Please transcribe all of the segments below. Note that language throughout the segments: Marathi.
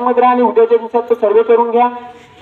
मध्ये आणि उद्याच्या दिवसात तो सर्वे करून घ्या.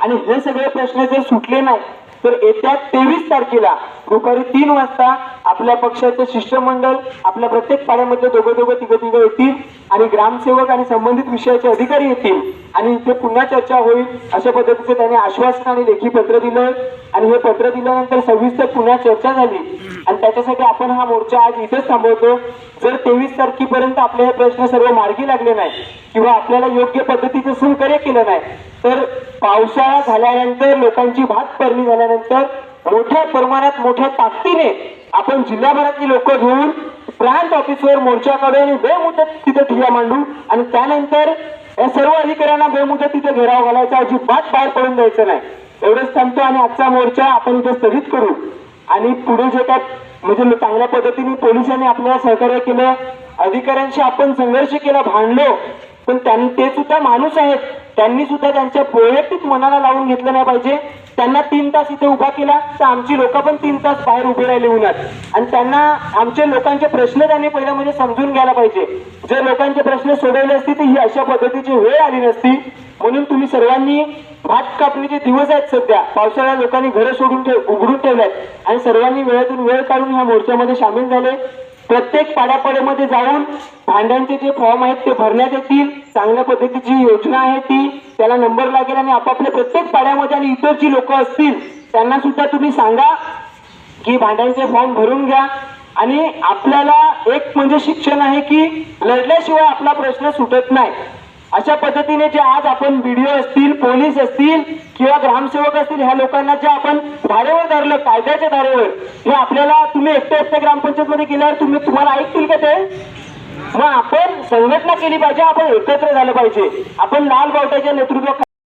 आणि हे सगळे प्रश्न जर सुटले नाही तर येत्या तेवीस तारखेला दुपारी तीन वाजता आपल्या पक्षाचं शिष्टमंडळ आपल्या प्रत्येक पाड्यामध्ये दोघं दोघं तिघं तिघं येतील आणि ग्रामसेवक आणि संबंधित विषयाचे अधिकारी येतील आणि इथे पुन्हा चर्चा होईल अशा पद्धतीचं त्यांनी आश्वासन आणि लेखी पत्र दिलं आणि हे पत्र दिल्यानंतर सविस्तर पुन्हा चर्चा झाली. आणि त्याच्यासाठी आपण हा मोर्चा आज इथेच थांबवतो. जर तेवीस तारखेपर्यंत आपले हे प्रश्न सर्व मार्गी लागले नाही किंवा आपल्याला योग्य पद्धतीचं सहकार्य केलं नाही तर पावसाळा झाल्यानंतर लोकांची भात परणी झाल्यानंतर मोठ्या प्रमाणात मोठ्या ताकदीने आपण जिल्हाभरातली लोक घेऊन प्रांत ऑफिसवर मोर्चा काढू आणि बेमुदत तिथे ठिया मांडू आणि त्यानंतर या सर्व अधिकाऱ्यांना बेमुदत तिथे घेराव घालायचा अजिबात बाहेर पडून द्यायचं नाही. एवढंच थांबतो आणि आजचा मोर्चा आपण इथे स्थगित करू. आणि पुढे जे काय म्हणजे चांगल्या पद्धतीने पोलिसांनी आपल्याला सहकार्य केलं अधिकाऱ्यांशी आपण संघर्ष केला भांडलो पण त्यांनी ते सुद्धा माणूस आहेत. त्यांनी सुद्धा त्यांच्या वैयक्तिक मनाला लावून घेतलं नाही पाहिजे. त्यांना तीन तास इथे उभा केला तर आमची लोक पण तीन तास बाहेर उभे राहिले उन्हात. आणि त्यांना आमच्या लोकांचे प्रश्न त्यांनी पहिलं म्हणजे समजून घ्यायला पाहिजे. जर लोकांचे प्रश्न सोडवले असते तर ही अशा पद्धतीची वेळ आली नसती. म्हणून तुम्ही सर्वांनी भात कापणीचे दिवस आहेत सध्या. पावसाळ्यात लोकांनी घरं सोडून ठेव उघडून ठेवल्यात आणि सर्वांनी वेळातून वेळ काढून ह्या मोर्चामध्ये सामील झाले. प्रत्येक पाड्यापाड्यामध्ये जाऊन भांड्यांचे जे फॉर्म आहेत ते भरण्यात येतील. चांगल्या पद्धतीची योजना आहे ती. त्याला नंबर लागेल आणि आपापल्या प्रत्येक पाड्यामध्ये आणि इतर जी लोक असतील त्यांना सुद्धा तुम्ही सांगा की भांड्यांचे फॉर्म भरून घ्या. आणि आपल्याला एक म्हणजे शिक्षण आहे की लढल्याशिवाय आपला प्रश्न सुटत नाही. अशा पद्धतीने जे आज आपण व्हिडिओ असतील पोलीस असतील किंवा ग्रामसेवक असतील ह्या लोकांना जे आपण धारेवर धरलं कायद्याच्या धारेवर हे आपल्याला तुम्ही एकटे एकटे ग्रामपंचायत मध्ये गेल्यावर तुम्ही तुम्हाला ऐकतील का ते? मग आपण संघटना केली पाहिजे आपण एकत्र झालं पाहिजे. आपण लाल बावट्याच्या नेतृत्व